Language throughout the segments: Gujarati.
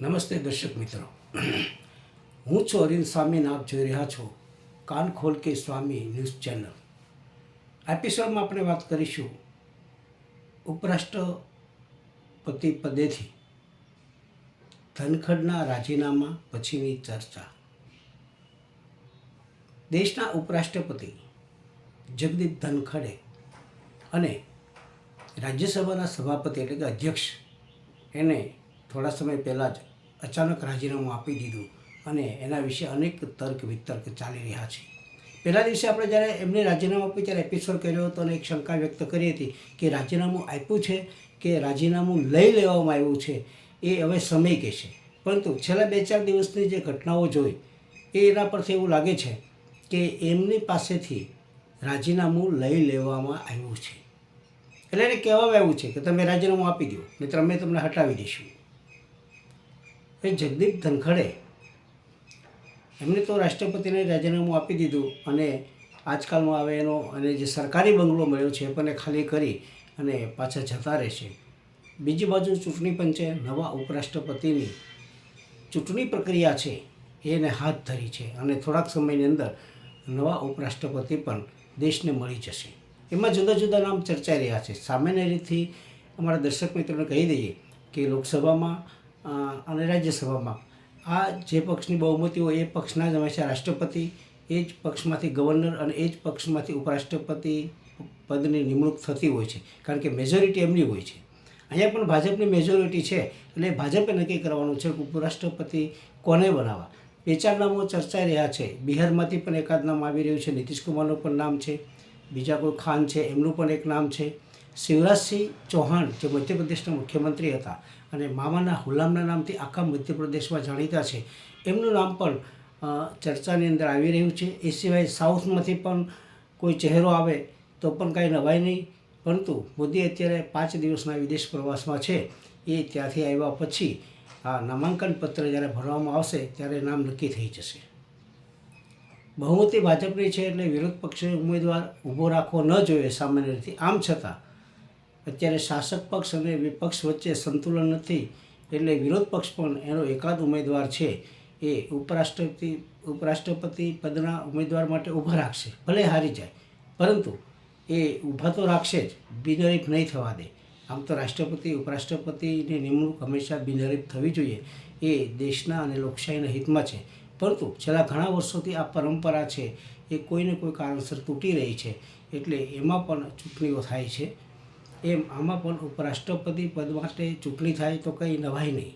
નમસ્તે દર્શક મિત્રો. હું છું અરવિંદ સ્વામીને આપ જોઈ રહ્યા છો કાન ખોલ કે સ્વામી ન્યૂઝ ચેનલ. આ એપિસોડમાં આપણે વાત કરીશું ઉપરાષ્ટ્રપતિ પદેથી ધનખડના રાજીનામા પછીની ચર્ચા. દેશના ઉપરાષ્ટ્રપતિ જગદીપ ધનખડે અને રાજ્યસભાના સભાપતિ એટલે કે અધ્યક્ષ એને થોડા સમય પહેલાં જ અચાનક રાજીનામું આપી દીધું અને એના વિશે અનેક તર્ક વિતર્ક ચાલી રહ્યા છે. પહેલા દિવસે આપણે જ્યારે એમને રાજીનામું આપ્યું ત્યારે એપિસોડ કર્યો હતો અને એક શંકા વ્યક્ત કરી હતી કે રાજીનામું આપ્યું છે કે રાજીનામું લઈ લેવામાં આવ્યું છે એ હવે સમય કહેશે. પરંતુ છેલ્લા બે ચાર દિવસની જે ઘટનાઓ જોઈ એ એના પરથી એવું લાગે છે કે એમની પાસેથી રાજીનામું લઈ લેવામાં આવ્યું છે. એટલે એને કહેવામાં આવ્યું છે કે તમે રાજીનામું આપી દો, નહીતર અમે તમને હટાવી દઈશું. એ જગદીપ ધનખડે. એમને તો રાષ્ટ્રપતિને રાજીનામું આપી દીધું અને આજકાલમાં આવે એનો અને જે સરકારી બંગલો મળ્યો છે એ પણ ખાલી કરી અને પાછા જતા રહેશે. બીજી બાજુ ચૂંટણી પંચે નવા ઉપરાષ્ટ્રપતિની ચૂંટણી પ્રક્રિયા છે એને હાથ ધરી છે અને થોડાક સમયની અંદર નવા ઉપરાષ્ટ્રપતિ પણ દેશને મળી જશે. એમાં જુદા જુદા નામ ચર્ચાઈ રહ્યા છે. સામાન્ય રીતથી અમારા દર્શક મિત્રોને કહી દઈએ કે લોકસભામાં અને રાજ્યસભામાં. આ જે પક્ષની બહુમતી હોય એ પક્ષના જ હંમેશા રાષ્ટ્રપતિ, એ જ પક્ષમાંથી ગવર્નર અને એ જ પક્ષમાંથી ઉપરાષ્ટ્રપતિ પદની નિમણૂક થતી હોય છે. કારણ કે મેજોરિટી એમની હોય છે. અહીંયા પણ ભાજપની મેજોરિટી છે, એટલે ભાજપે નક્કી કરવાનું છે કે ઉપરાષ્ટ્રપતિ કોને બનાવવા? બે ચાર નામો ચર્ચાઈ રહ્યા છે. બિહારમાંથી પણ એકાદ નામ આવી રહ્યું છે. નીતિશકુમારનું પણ નામ છે. બીજા કોઈ ખાન છે, એમનું પણ એક નામ છે. શિવરાજસિંહ ચૌહાણ, જે મધ્યપ્રદેશના મુખ્યમંત્રી હતા અને મામાના હુલામના નામથી આખા મધ્યપ્રદેશમાં જાણીતા છે, એમનું નામ પણ ચર્ચાની અંદર આવી રહ્યું છે. એ સિવાય સાઉથમાંથી પણ કોઈ ચહેરો આવે તો પણ કાંઈ નવાય નહીં. પરંતુ મોદી અત્યારે પાંચ દિવસના વિદેશ પ્રવાસમાં છે. એ ત્યાંથી આવ્યા પછી આ નામાંકન પત્ર જ્યારે ભરવામાં આવશે ત્યારે નામ નક્કી થઈ જશે. બહુમતી ભાજપની છે એટલે વિરોધ પક્ષે ઉમેદવાર ઊભો રાખવો ન જોઈએ સામાન્ય રીતે. આમ છતાં અત્યારે શાસક પક્ષ અને વિપક્ષ વચ્ચે સંતુલન નથી, એટલે વિરોધ પક્ષ પણ એનો એકાદ ઉમેદવાર છે, એ ઉપરાષ્ટ્રપતિ ઉપરાષ્ટ્રપતિ પદના ઉમેદવાર માટે ઊભા રાખશે, ભલે હારી જાય. પરંતુ એ ઊભા તો રાખશે જ, બિનહરીફ નહીં થવા દે. આમ તો રાષ્ટ્રપતિ, ઉપરાષ્ટ્રપતિની નિમણૂક હંમેશા બિનહરીફ થવી જોઈએ, એ દેશના અને લોકશાહીના હિતમાં છે. પરંતુ છેલ્લા ઘણા વર્ષોથી આ પરંપરા છે, એ કોઈને કોઈ કારણસર તૂટી રહી છે, એટલે એમાં પણ ચૂંટણીઓ થાય છે. એમ આમાં પણ ઉપરાષ્ટ્રપતિ પદ માટે ચૂંટણી થાય તો કંઈ નવાય નહીં.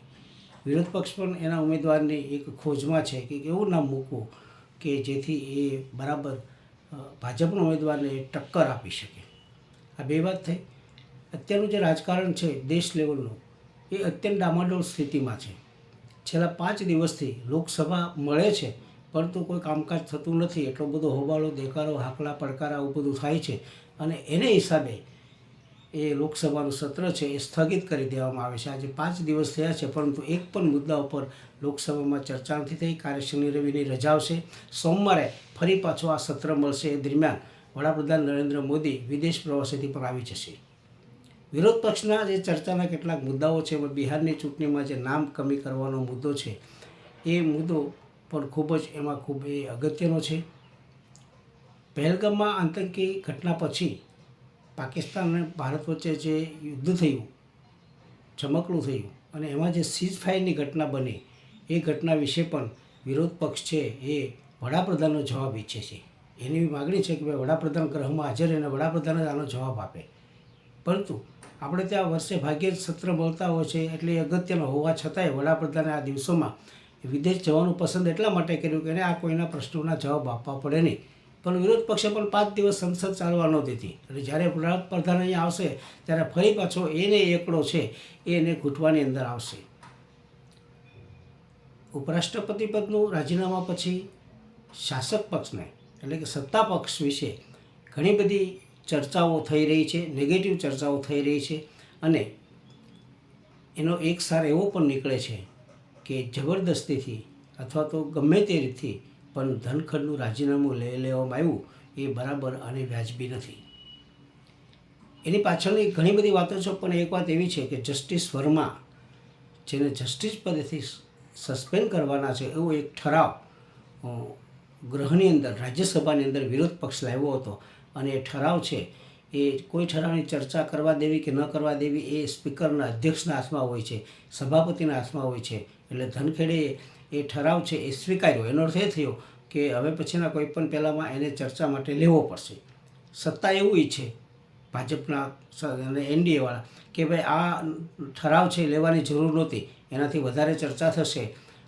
વિરોધ પક્ષ પણ એના ઉમેદવારની એક ખોજમાં છે કે એવું નામ મૂકવું કે જેથી એ બરાબર ભાજપના ઉમેદવારને ટક્કર આપી શકે. આ બે વાત થઈ. અત્યારનું જે રાજકારણ છે દેશ લેવલનું, એ અત્યંત ડામાડોળ સ્થિતિમાં છે. છેલ્લા પાંચ દિવસથી લોકસભા મળે છે, પરંતુ કોઈ કામકાજ થતું નથી. એટલો બધો હોબાળો, દેકારો, હાકલા, પડકારા, આવું બધું થાય છે. અને એને હિસાબે એ લોકસભાનું સત્ર છે એ સ્થગિત કરી દેવામાં આવે છે. આજે પાંચ દિવસ થયા છે, પરંતુ એક પણ મુદ્દા ઉપર લોકસભામાં ચર્ચા નથી થઈ કાર્યશની રવિની રજા આવશે. સોમવારે ફરી પાછો આ સત્ર મળશે. એ દરમિયાન વડાપ્રધાન નરેન્દ્ર મોદી વિદેશ પ્રવાસેથી પણ આવી જશે. વિરોધ પક્ષના જે ચર્ચાના કેટલાક મુદ્દાઓ છે, એમાં બિહારની ચૂંટણીમાં જે નામ કમી કરવાનો મુદ્દો છે, એ મુદ્દો પણ ખૂબ જ એમાં ખૂબ એ અગત્યનો છે. પહેલગામમાં આતંકી ઘટના પછી પાકિસ્તાન અને ભારત વચ્ચે જે યુદ્ધ થયું, ચમકલું થયું અને એમાં જે સીઝ ફાયરની ઘટના બની, એ ઘટના વિશે પણ વિરોધ પક્ષ છે એ વડાપ્રધાનનો જવાબ ઈચ્છે છે. એની એવી માગણી છે કે ભાઈ વડાપ્રધાન ગ્રહમાં હાજર અને વડાપ્રધાન જ આનો જવાબ આપે. પરંતુ આપણે ત્યાં વર્ષે ભાગ્યે જ સત્ર મળતા હોય છે એટલે અગત્યનો હોવા છતાંય વડાપ્રધાને આ દિવસોમાં વિદેશ જવાનું પસંદ એટલા માટે કર્યું કે આ કોઈના પ્રશ્નોના જવાબ આપવા પડે નહીં. પણ વિરોધ પક્ષે પણ પાંચ દિવસ સંસદ ચાલવા ન દીધી એટલે જ્યારે વડાપ્રધાન અહીંયા આવશે, ત્યારે ફરી પાછો એને એકડો છે એને ઘૂંટવાની અંદર આવશે. ઉપરાષ્ટ્રપતિ પદનું રાજીનામા પછી શાસક પક્ષને, એટલે કે સત્તા પક્ષ વિશે ઘણી બધી ચર્ચાઓ થઈ રહી છે નેગેટિવ ચર્ચાઓ થઈ રહી છે. અને એનો એક સાર એવો પણ નીકળે છે કે જબરદસ્તીથી અથવા તો ગમે તે રીતથી પણ ધનખડનું રાજીનામું લઈ લેવામાં આવ્યું એ બરાબર અને વ્યાજબી નથી. એની પાછળની ઘણી બધી વાતો છે, પણ એક વાત એવી છે કે જસ્ટિસ વર્મા જેને જસ્ટિસ પદેથી સસ્પેન્ડ કરવાના છે, એવો એક ઠરાવ ગ્રહની અંદર, રાજ્યસભાની અંદર વિરોધ પક્ષ લાવ્યો હતો. અને એ ઠરાવ છે, એ કોઈ ઠરાવની ચર્ચા કરવા દેવી કે ન કરવા દેવી એ સ્પીકરના અધ્યક્ષના હાથમાં હોય છે, સભાપતિના હાથમાં હોય છે. એટલે ધનખેડે એ ઠરાવ છે એ સ્વીકાર્યો. એનો અર્થ એ થયો કે હવે પછીના કોઈ પણ પહેલાંમાં એને ચર્ચા માટે લેવો પડશે. સત્તા એવું ઈચ્છે ભાજપના એનડીએવાળા કે ભાઈ આ ઠરાવ છે લેવાની જરૂર નહોતી. એનાથી વધારે ચર્ચા થશે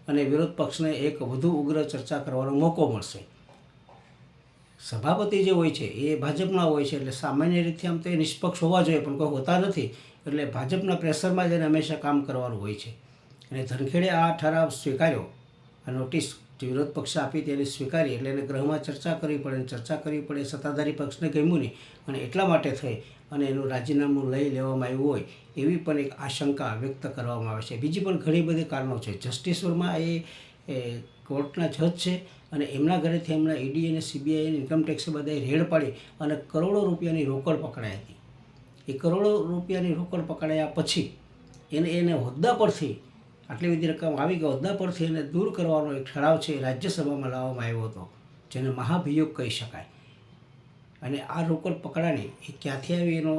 અને વિરોધ પક્ષને એક વધુ ઉગ્ર ચર્ચા કરવાનો મોકો મળશે. સભાપતિ જે હોય છે એ ભાજપના હોય છે એટલે સામાન્ય રીતે આમ તો એ નિષ્પક્ષ હોવા જોઈએ, પણ કોઈ હોતા નથી. એટલે ભાજપના પ્રેશરમાં જ એને હંમેશા કામ કરવાનું હોય છે. અને ધનખેડે આ ઠરાવ સ્વીકાર્યો. આ નોટિસ જે વિરોધ પક્ષ આપી તેને સ્વીકારી એટલે એને ગૃહમાં ચર્ચા કરવી પડે અને ચર્ચા કરવી પડે સત્તાધારી પક્ષને ગમ્યું નહીં. અને એટલા માટે થઈ અને એનું રાજીનામું લઈ લેવામાં આવ્યું હોય એવી પણ એક આશંકા વ્યક્ત કરવામાં આવે છે. બીજી પણ ઘણી બધી કારણો છે. જસ્ટિસ વર્મા એ કોર્ટના જજ છે અને એમના ઘરેથી એમના ઈડી અને સીબીઆઈ ટેક્સે બધાએ રેડ પાડી અને કરોડો રૂપિયાની રોકડ પકડાઈ હતી. એ કરોડો રૂપિયાની રોકડ પકડાયા પછી એને એને હોદ્દા પરથી આટલી બધી રકમ આવી ગયો હોદ્દા પરથી એને દૂર કરવાનો એક ઠરાવ છે, રાજ્યસભામાં લાવવામાં આવ્યો હતો, જેને મહાભિયોગ કહી શકાય. અને આ રોકડ પકડાની એ ક્યાંથી આવી એનો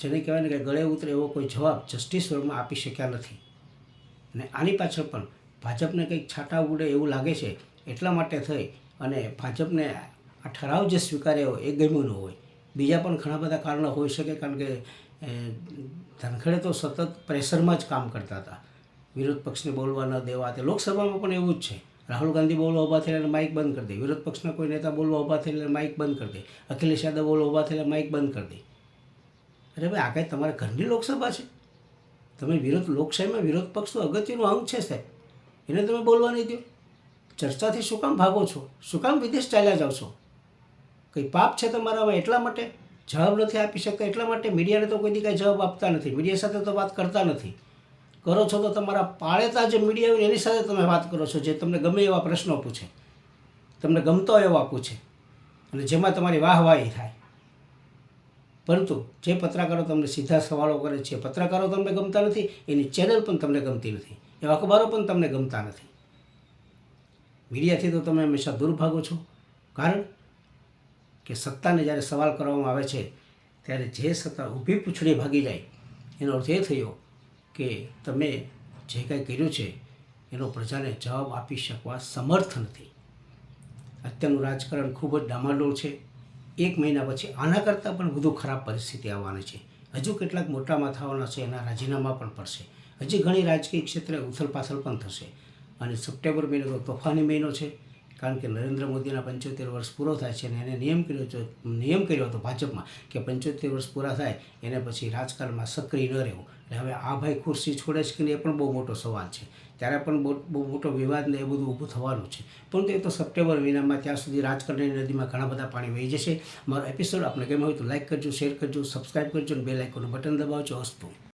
જેને કહેવાય ને કે ગળે ઉતરે એવો કોઈ જવાબ જસ્ટિસ વર્મા આપી શક્યા નથી. અને આની પાછળ પણ ભાજપને કંઈક છાંટા ઉડે એવું લાગે છે, એટલા માટે થઈ અને ભાજપને આ ઠરાવ જે સ્વીકાર્યો એ ગમ્યો ન હોય. બીજા પણ ઘણા બધા કારણો હોઈ શકે, કારણ કે ધનખડે તો સતત પ્રેશરમાં જ કામ કરતા હતા. વિરોધ પક્ષને બોલવા ન દેવા તે લોકસભામાં પણ એવું જ છે. રાહુલ ગાંધી બોલવા ઊભા થયેલા માઇક બંધ કરી દે. વિરોધ પક્ષના કોઈ નેતા બોલવા ઊભા થયેલા માઇક બંધ કરી દે. અખિલેશ યાદવ બોલવા ઊભા થયેલા માઇક બંધ કરી દે. અરે ભાઈ, આ કાંઈ તમારા ઘરની લોકસભા છે? તમે વિરોધ, લોકશાહીમાં વિરોધ પક્ષ તો અગત્યનું અંગ છે સાહેબ. એને તમે બોલવા નહીં દો. ચર્ચાથી શું કામ ભાગો છો? શું કામ વિદેશ ચાલ્યા જાઓ છો? કંઈ પાપ છે તમારામાં એટલા માટે? જવાબ નથી આપી શકતા એટલા માટે મીડિયાને તો કોઈ દી કાંઈ જવાબ આપતા નથી. મીડિયા સાથે તો વાત કરતા નથી. કરો છો તો તમારા પાળેતા જે મીડિયા હોય એની સાથે તમે વાત કરો છો, જે તમને ગમે એવા પ્રશ્નો પૂછે. તમને ગમતો એવા પૂછે. અને જેમાં તમારી વાહવાહી થાય. પરંતુ જે પત્રકારો તમને સીધા સવાલો કરે છે, પત્રકારો તમને ગમતા નથી, એની ચેનલ પણ તમને ગમતી નથી. એવા અખબારો પણ તમને ગમતા નથી. મીડિયાથી તો તમે હંમેશા દૂર ભાગો છો. કારણ કે સત્તાને જ્યારે સવાલ કરવામાં આવે છે, ત્યારે જે સત્તા ઊભી પૂછડી ભાગી જાય, એનો અર્થ એ થયો કે તમે જે કાંઈ કર્યું છે, એનો પ્રજાને જવાબ આપી શકવા સમર્થ નથી. અત્યારનું રાજકારણ ખૂબ જ ડામાડોળ છે. એક મહિના પછી આના કરતાં પણ વધુ ખરાબ પરિસ્થિતિ આવવાની છે. હજુ કેટલાક મોટા માથાઓના છે, એના રાજીનામા પણ પડશે. હજી ઘણી રાજકીય ક્ષેત્રે ઉથલપાથલ પણ થશે. અને સપ્ટેમ્બર મહિનો તો તોફાની મહિનો છે. કારણ કે નરેન્દ્ર મોદીના પંચોતેર વર્ષ પૂરો થાય છે અને એને નિયમ કર્યો છે નિયમ કર્યો હતો ભાજપમાં કે પંચોતેર વર્ષ પૂરા થાય, એને પછી રાજકારણમાં સક્રિય ન રહેવું. એટલે હવે આ ભાઈ ખુરશી છોડે છે કે નહીં એ પણ બહુ મોટો સવાલ છે. ત્યારે પણ બહુ બહુ મોટો વિવાદ ને એ બધું ઊભું થવાનું છે. પરંતુ એ તો સપ્ટેમ્બર મહિનામાં ત્યાં સુધી રાજકારણની નદીમાં ઘણા બધા પાણી વહી જશે. મારો એપિસોડ આપણે ગમ્યો હોય તો લાઇક કરજો શેર કરજો સબસ્ક્રાઇબ કરજો અને બે લાઇકોનું બટન દબાવજો. અસ્તુ.